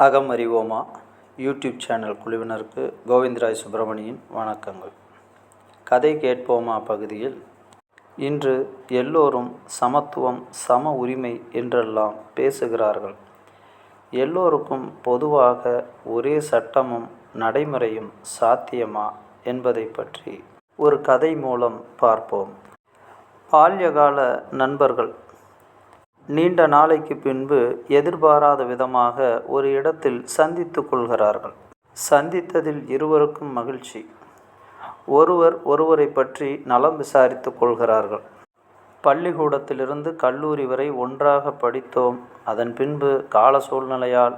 அகம் அறிவோமா? YouTube channel குழுவினருக்கு கோவிந்தராய் சுப்பிரமணியின் வணக்கங்கள். கதை கேட்போமா பகுதியில்? இன்று எல்லோரும் சமத்துவம் சம உரிமை என்றெல்லாம் பேசுகிறார்கள். எல்லோருக்கும் பொதுவாக ஒரே சட்டமும் நடைமுறையும் சாத்தியமா என்பதை பற்றி ஒரு கதை மூலம் பார்ப்போம். பால்யகால நண்பர்கள் நீண்ட நாளைக்கு பின்பு எதிர்பாராத விதமாக ஒரு இடத்தில் சந்தித்து கொள்கிறார்கள். சந்தித்ததில் இருவருக்கும் மகிழ்ச்சி. ஒருவர் ஒருவரை பற்றி நலம் விசாரித்து கொள்கிறார்கள். பள்ளிக்கூடத்திலிருந்து கல்லூரி வரை ஒன்றாக படித்தோம். அதன் பின்பு கால சூழ்நிலையால்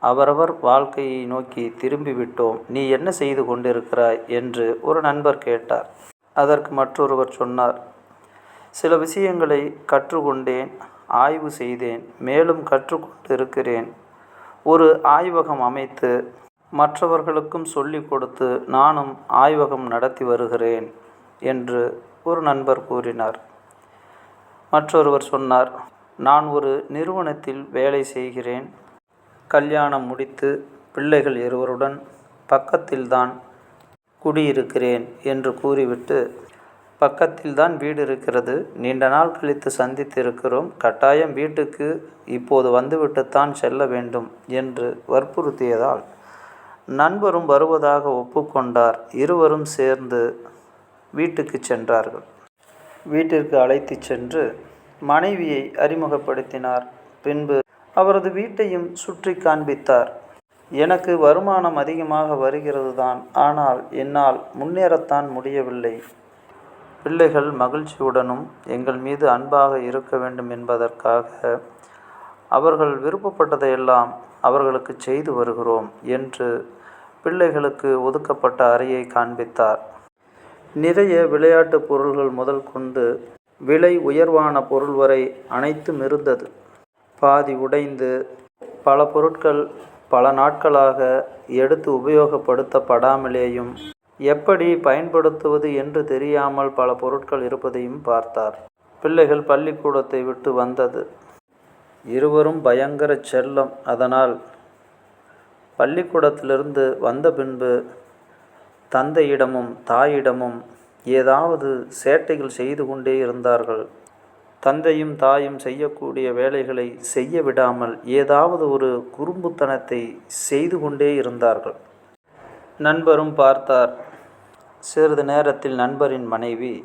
அவரவர் வாழ்க்கையை நோக்கி திரும்பிவிட்டோம். நீ என்ன செய்து கொண்டிருக்கிறாய்? என்று ஒரு நண்பர் கேட்டார். அதற்கு மற்றொருவர் சொன்னார். சில விஷயங்களை கற்றுக்கொண்டேன். ஆய்வு செய்தேன் மேலும் கற்றுக்கொண்டு இருக்கிறேன் ஒரு ஆய்வகம் அமைத்து மற்றவர்களுக்கும் சொல்லிக் கொடுத்து நானும் ஆய்வகம் நடத்தி வருகிறேன் என்று ஒரு நண்பர் கூறினார். மற்றொருவர் சொன்னார் நான் ஒரு நிறுவனத்தில் வேலை செய்கிறேன். கல்யாணம் முடித்து பிள்ளைகள் இருவருடன் பக்கத்தில்தான் குடியிருக்கிறேன் என்று கூறிவிட்டு பக்கத்தில் தான் வீடு இருக்கிறது. நீண்ட நாள் கழித்து சந்தித்து இருக்கிறோம் கட்டாயம் வீட்டுக்கு இப்போது வந்துவிட்டுத்தான் செல்ல வேண்டும் என்று வற்புறுத்தியதால் நண்பரும் வருவதாக ஒப்புக்கொண்டார். இருவரும் சேர்ந்து வீட்டுக்கு சென்றார்கள். வீட்டிற்கு அழைத்து சென்று மனைவியை அறிமுகப்படுத்தினார். பின்பு அவரது வீட்டையும் சுற்றி காண்பித்தார். எனக்கு வருமானம் அதிகமாக வருகிறது தான் ஆனால் என்னால் முன்னேறத்தான் முடியவில்லை. பிள்ளைகள் மகிழ்ச்சியுடனும் எங்கள் மீது அன்பாக இருக்க வேண்டும் என்பதற்காக அவர்கள் விருப்பப்பட்டதையெல்லாம் அவர்களுக்கு செய்து வருகிறோம் என்று பிள்ளைகளுக்கு ஒதுக்கப்பட்ட அறையை காண்பித்தார். நிறைய விளையாட்டு பொருள்கள் முதல் கொண்டு விலை உயர்வான பொருள் வரை அனைத்தும் இருந்தது. பாதி உடைந்து பல பொருட்கள் பல நாட்களாக எடுத்து உபயோகப்படுத்தப்படாமலேயும் எப்படி பயன்படுத்துவது என்று தெரியாமல் பல பொருட்கள் இருப்பதையும் பார்த்தார். பிள்ளைகள் பள்ளிக்கூடத்தை விட்டு வந்தது. இருவரும் பயங்கர செல்லம். அதனால் பள்ளிக்கூடத்திலிருந்து வந்த பின்பு தந்தையிடமும் தாயிடமும் ஏதாவது சேட்டைகள் செய்து கொண்டே இருந்தார்கள். தந்தையும் தாயும் செய்யக்கூடிய வேலைகளை செய்ய விடாமல் ஏதாவது ஒரு குறும்புத்தனத்தை செய்து கொண்டே இருந்தார்கள். நண்பரும் பார்த்தார். சிறிது நேரத்தில் நண்பரின் மனைவி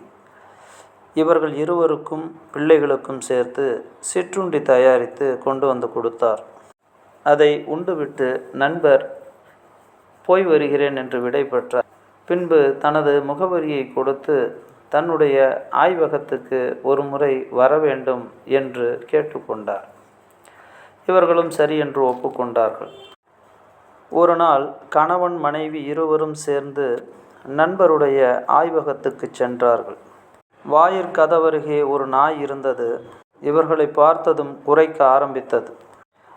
இவர்கள் இருவருக்கும் பிள்ளைகளுக்கும் சேர்த்து சிற்றுண்டி தயாரித்து கொண்டு வந்து கொடுத்தார். அதை உண்டுவிட்டு நண்பர் போய் வருகிறேன் என்று விடை பெற்றார். பின்பு தனது முகவரியை கொடுத்து தன்னுடைய ஆய்வகத்துக்கு ஒரு முறை வர வேண்டும் என்று கேட்டுக்கொண்டார். இவர்களும் சரி என்று ஒப்புக்கொண்டார்கள். ஒரு நாள் கணவன் மனைவி இருவரும் சேர்ந்து நண்பருடைய ஆய்வகத்துக்கு சென்றார்கள். வாயிற்கதவருகே ஒரு நாய் இருந்தது. இவர்களை பார்த்ததும் குறைக்க ஆரம்பித்தது.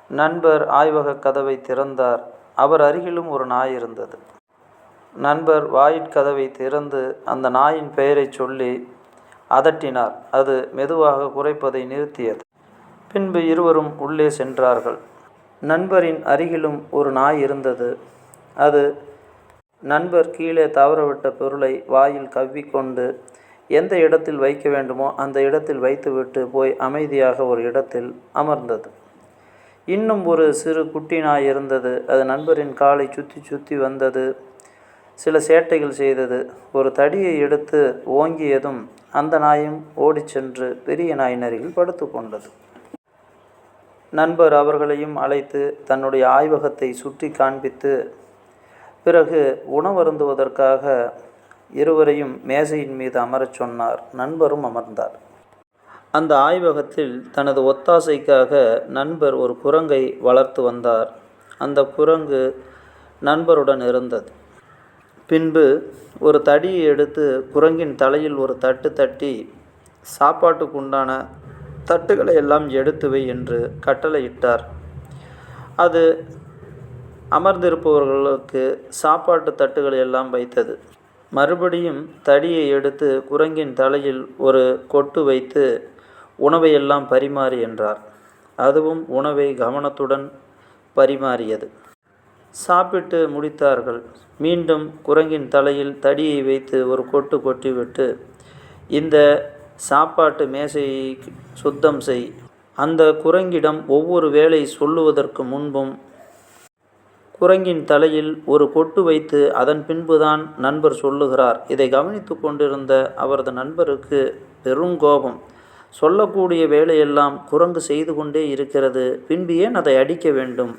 நண்பர் ஆய்வக கதவை திறந்தார். அவர் அருகிலும் ஒரு நாய் இருந்தது. நண்பர் வாயிற்கதவை திறந்து அந்த நாயின் பெயரை சொல்லி அதட்டினார். அது மெதுவாக குறைப்பதை நிறுத்தியது. பின்பு இருவரும் உள்ளே சென்றார்கள். நண்பரின் அருகிலும் ஒரு நாய் இருந்தது. அது நண்பர் கீழே தவறவிட்ட பொருளை வாயில் கவ்விக்கொண்டு எந்த இடத்தில் வைக்க வேண்டுமோ அந்த இடத்தில் வைத்துவிட்டு போய் அமைதியாக ஒரு இடத்தில் அமர்ந்தது. இன்னும் ஒரு சிறு குட்டி நாய் இருந்தது. அது நண்பரின் காலை சுற்றி சுற்றி வந்தது. சில சேட்டைகள் செய்தது. ஒரு தடியை எடுத்து ஓங்கியதும் அந்த நாயும் ஓடிச் சென்று பெரிய நாயின் அருகில் படுத்து கொண்டது. நண்பர் அவர்களையும் அழைத்து தன்னுடைய ஆய்வகத்தை சுற்றி காண்பித்து பிறகு உணவருந்துவதற்காக இருவரையும் மேசையின் மீது அமரச் சொன்னார். நண்பரும் அமர்ந்தார். அந்த ஆய்வகத்தில் தனது ஒத்தாசைக்காக நண்பர் ஒரு குரங்கை வளர்த்து வந்தார். அந்த குரங்கு நண்பருடன் இருந்தது. பின்பு ஒரு தடியை எடுத்து குரங்கின் தலையில் ஒரு தட்டு தட்டி சாப்பாட்டுக்கு உண்டான தட்டுகளை எல்லாம் எடுத்துவை என்று கட்டளையிட்டார். அது அமர்ந்திருப்பவர்களுக்கு சாப்பாட்டு தட்டுகளை எல்லாம் வைத்தது. மறுபடியும் தடியை எடுத்து குரங்கின் தலையில் ஒரு கொட்டு வைத்து உணவை எல்லாம் பரிமாறு என்றார். அதுவும் உணவை கவனத்துடன் பரிமாறியது. சாப்பிட்டு முடித்தார்கள். மீண்டும் குரங்கின் தலையில் தடியை வைத்து ஒரு கொட்டு கொட்டிவிட்டு இந்த சாப்பாட்டு மேசையை சுத்தம் செய். அந்த குரங்கிடம் ஒவ்வொரு வேலை சொல்லுவதற்கு முன்பும் குரங்கின் தலையில் ஒரு கொட்டு வைத்து அதன் பின்புதான் நண்பர் சொல்லுகிறார். இதை கவனித்து கொண்டிருந்த அவரது நண்பருக்கு பெருங்கோபம் சொல்லக்கூடிய வேலையெல்லாம் குரங்கு செய்து கொண்டே இருக்கிறது. பின்பு ஏன் அதை அடிக்க வேண்டும்?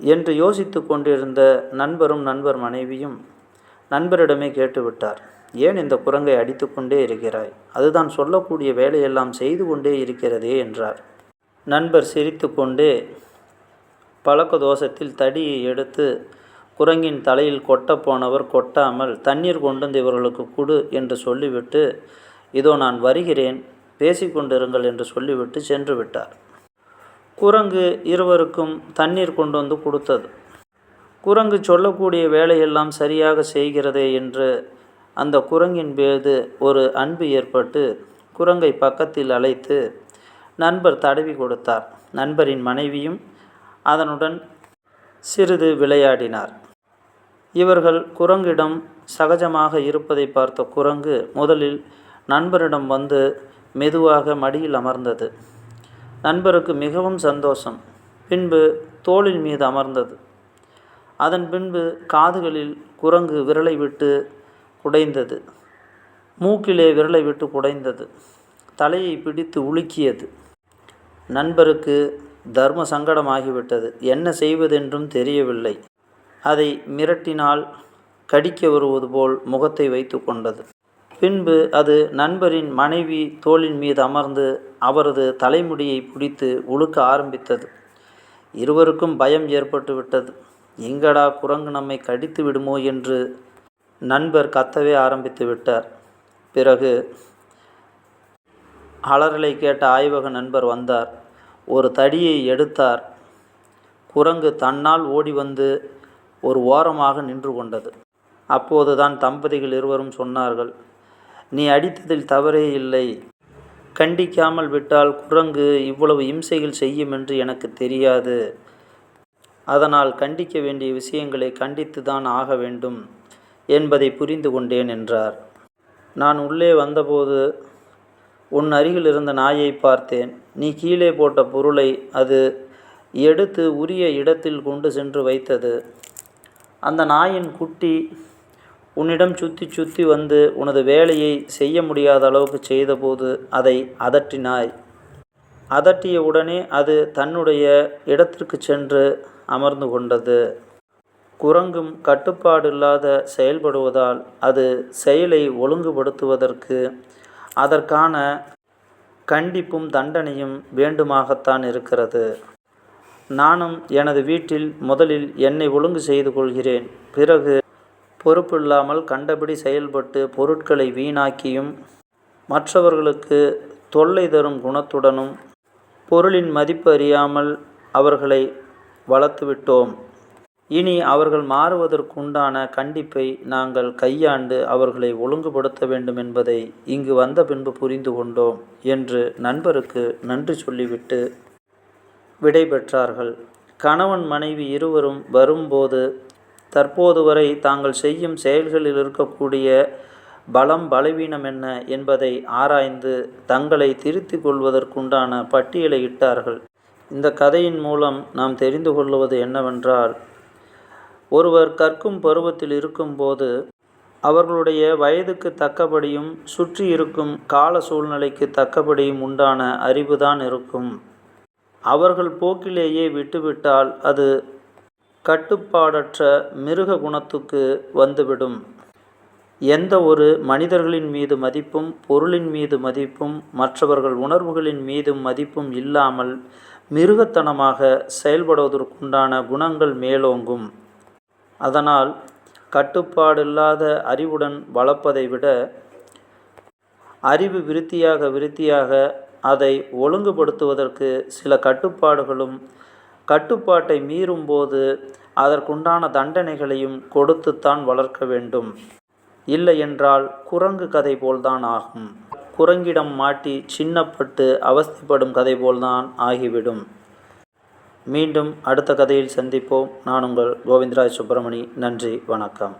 என்று யோசித்து கொண்டிருந்த நண்பரும் நண்பர் மனைவியும் நண்பரிடமே கேட்டுவிட்டார். ஏன் இந்த குரங்கை அடித்து கொண்டே இருக்கிறாய்? அதுதான் சொல்லக்கூடிய வேலையெல்லாம் செய்து கொண்டே இருக்கிறதே என்றார். நண்பர் சிரித்து கொண்டே பழக்க தோஷத்தில் தடியை எடுத்து குரங்கின் தலையில் கொட்டப்போனவர் கொட்டாமல் தண்ணீர் கொண்டு வந்து இவர்களுக்கு கொடு என்று சொல்லிவிட்டு இதோ நான் வருகிறேன் பேசிக்கொண்டிருங்கள் என்று சொல்லிவிட்டு சென்று விட்டார். குரங்கு இருவருக்கும் தண்ணீர் கொண்டு வந்து கொடுத்தது. குரங்கு சொல்லக்கூடிய வேலையெல்லாம் சரியாக செய்கிறதே என்று அந்த குரங்கின் மீது ஒரு அன்பு ஏற்பட்டு குரங்கை பக்கத்தில் அழைத்து நண்பர் தடவி கொடுத்தார். நண்பரின் மனைவியும் அதனுடன் சிறிது விளையாடினார். இவர்கள் குரங்கிடம் சகஜமாக இருப்பதை பார்த்த குரங்கு முதலில் நண்பரிடம் வந்து மெதுவாக மடியில் அமர்ந்தது. நண்பருக்கு மிகவும் சந்தோஷம். பின்பு தோளின் மீது அமர்ந்தது. அதன் பின்பு காதுகளில் குரங்கு விரலை விட்டு உடைந்தது மூக்கிலே விரலை விட்டு குடைந்தது. தலையை பிடித்து உலுக்கியது. நண்பருக்கு தர்ம சங்கடமாகிவிட்டது. என்ன செய்வதென்றும் தெரியவில்லை. அதை மிரட்டினால் கடிக்க வருவது போல் முகத்தை வைத்து கொண்டது. பின்பு அது நண்பரின் மனைவி தோளின் மீது அமர்ந்து அவரது தலைமுடியை பிடித்து உழுக்க ஆரம்பித்தது. இருவருக்கும் பயம் ஏற்பட்டு விட்டது எங்கடா குரங்கு நம்மை கடித்து விடுமோ என்று நண்பர் கத்தவே ஆரம்பித்து விட்டார். பிறகு அலறலை கேட்ட ஆய்வக நண்பர் வந்தார். ஒரு தடியை எடுத்தார். குரங்கு தன்னால் ஓடி வந்து ஒரு ஓரமாக நின்று கொண்டது. அப்போதுதான் தம்பதிகள் இருவரும் சொன்னார்கள் நீ அடித்ததில் தவறே இல்லை. கண்டிக்காமல் விட்டால் குரங்கு இவ்வளவு இம்சைகள் செய்யும் என்று எனக்கு தெரியாது. அதனால் கண்டிக்க வேண்டிய விஷயங்களை கண்டித்து தான் ஆக வேண்டும். என்பதை புரிந்து கொண்டேன் என்றார். நான் உள்ளே வந்தபோது உன் அருகில் இருந்த நாயை பார்த்தேன். நீ கீழே போட்ட பொருளை அது எடுத்து உரிய இடத்தில் கொண்டு சென்று வைத்தது. அந்த நாயின் குட்டி உன்னிடம் சுற்றி சுற்றி வந்து உனது வேலையை செய்ய முடியாத அளவுக்கு செய்தபோது அதை அதட்டினாய். அதட்டிய உடனே அது தன்னுடைய இடத்திற்கு சென்று அமர்ந்து கொண்டது. குரங்கும் கட்டுப்பாடில்லாத செயல்படுவதால் அது செயலை ஒழுங்குபடுத்துவதற்கு அதற்கான கண்டிப்பும் தண்டனையும் வேண்டுமாகத்தான் இருக்கிறது. நானும் எனது வீட்டில் முதலில் என்னை ஒழுங்கு செய்து கொள்கிறேன். பிறகு பொறுப்பில்லாமல் கண்டபடி செயல்பட்டு பொருட்களை வீணாக்கியும் மற்றவர்களுக்கு தொல்லை தரும் குணத்துடனும் பொருளின் மதிப்பு அறியாமல் அவர்களை வளர்த்துவிட்டோம். இனி அவர்கள் மாறுவதற்குண்டான கண்டிப்பை நாங்கள் கையாண்டு அவர்களை ஒழுங்குபடுத்த வேண்டும் என்பதை இங்கு வந்த பின்பு புரிந்து கொண்டோம் என்று நண்பருக்கு நன்றி சொல்லிவிட்டு விடைபெற்றார்கள். கணவன் மனைவி இருவரும் வரும்போது தற்போது வரை தாங்கள் செய்யும் செயல்களில் இருக்கக்கூடிய பலம் பலவீனம் என்ன என்பதை ஆராய்ந்து தங்களை திருத்திக் கொள்வதற்குண்டான பட்டியலை இட்டார்கள். இந்த கதையின் மூலம் நாம் தெரிந்து கொள்வது என்னவென்றால் ஒருவர் கற்கும் பருவத்தில் இருக்கும்போது அவர்களுடைய வயதுக்கு தக்கபடியும் சுற்றி இருக்கும் கால சூழ்நிலைக்கு தக்கபடியும் உண்டான அறிவுதான் இருக்கும். அவர்கள் போக்கிலேயே விட்டுவிட்டால் அது கட்டுப்பாடற்ற மிருக குணத்துக்கு வந்துவிடும். எந்த ஒரு மனிதர்களின் மீது மதிப்பும் பொருளின் மீது மதிப்பும் மற்றவர்கள் உணர்வுகளின் மீதும் மதிப்பும் இல்லாமல் மிருகத்தனமாக செயல்படுவதற்குண்டான குணங்கள் மேலோங்கும். அதனால் கட்டுப்பாடில்லாத அறிவுடன் வளர்ப்பதை விட அறிவு விருத்தியாக விருத்தியாக அதை ஒழுங்குபடுத்துவதற்கு சில கட்டுப்பாடுகளும் கட்டுப்பாட்டை மீறும்போது அதற்குண்டான தண்டனைகளையும் கொடுத்துத்தான் வளர்க்க வேண்டும். இல்லை என்றால் குரங்கு கதை போல்தான் ஆகும். குரங்கிடம் மாட்டி சின்னப்பட்டு அவஸ்திப்படும் கதை போல்தான் ஆகிவிடும். மீண்டும் அடுத்த கதையில் சந்திப்போம். நான் உங்கள் கோவிந்தராஜ் சுப்பிரமணி. நன்றி வணக்கம்.